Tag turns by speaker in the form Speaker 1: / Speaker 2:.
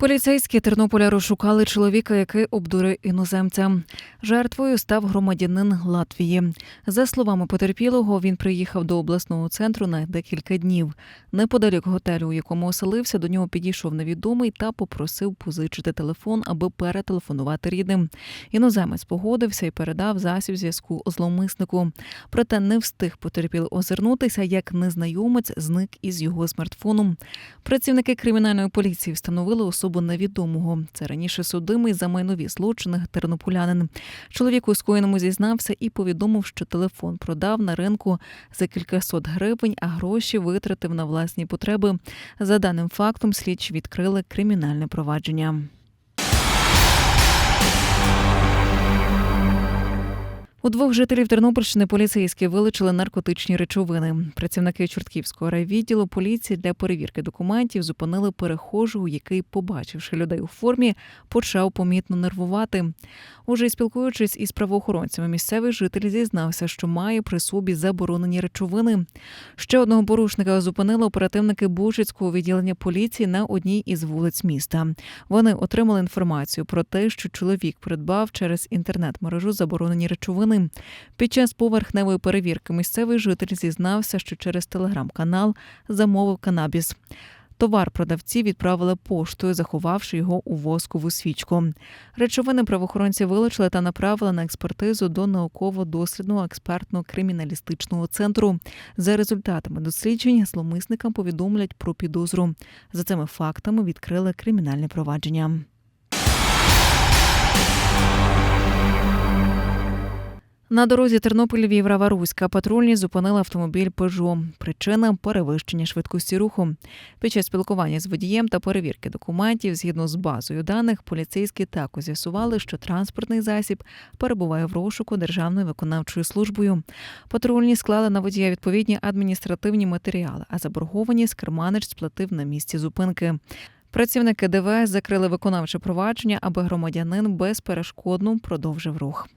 Speaker 1: Поліцейські Тернополя розшукали чоловіка, який обдурив іноземця. Жертвою став громадянин Латвії. За словами потерпілого, він приїхав до обласного центру на декілька днів. Неподалік готелю, у якому оселився, до нього підійшов невідомий та попросив позичити телефон, аби перетелефонувати рідним. Іноземець погодився і передав засіб зв'язку зловмиснику. Проте не встиг потерпілий озирнутися, як незнайомець зник із його смартфоном. Працівники кримінальної поліції встановили особу невідомого. Це раніше судимий за майнові злочини тернополянин. Чоловік у скоєному зізнався і повідомив, що телефон продав на ринку за кількасот гривень, а гроші витратив на власні потреби. За даним фактом, слідчі відкрили кримінальне провадження. У двох жителів Тернопільщини поліцейські вилучили наркотичні речовини. Працівники Чортківського райвідділу поліції для перевірки документів зупинили перехожого, який, побачивши людей у формі, почав помітно нервувати. Уже спілкуючись із правоохоронцями, місцевий житель зізнався, що має при собі заборонені речовини. Ще одного порушника зупинили оперативники Бучицького відділення поліції на одній із вулиць міста. Вони отримали інформацію про те, що чоловік придбав через інтернет-мережу заборонені речовини. Під час поверхневої перевірки місцевий житель зізнався, що через телеграм-канал замовив канабіс. Товар продавці відправили поштою, заховавши його у воскову свічку. Речовини правоохоронці вилучили та направили на експертизу до науково-дослідного експертно-криміналістичного центру. За результатами досліджень зловмисникам повідомлять про підозру. За цими фактами відкрили кримінальне провадження. На дорозі Тернопіль Віврава Руська патрульні зупинили автомобіль Пежо. Причина перевищення швидкості руху. Під час спілкування з водієм та перевірки документів, згідно з базою даних, поліцейські також з'ясували, що транспортний засіб перебуває в розшуку Державною виконавчою службою. Патрульні склали на водія відповідні адміністративні матеріали, а заборгованість керманич сплатив на місці зупинки. Працівники ДВС закрили виконавче провадження, аби громадянин безперешкодно продовжив рух.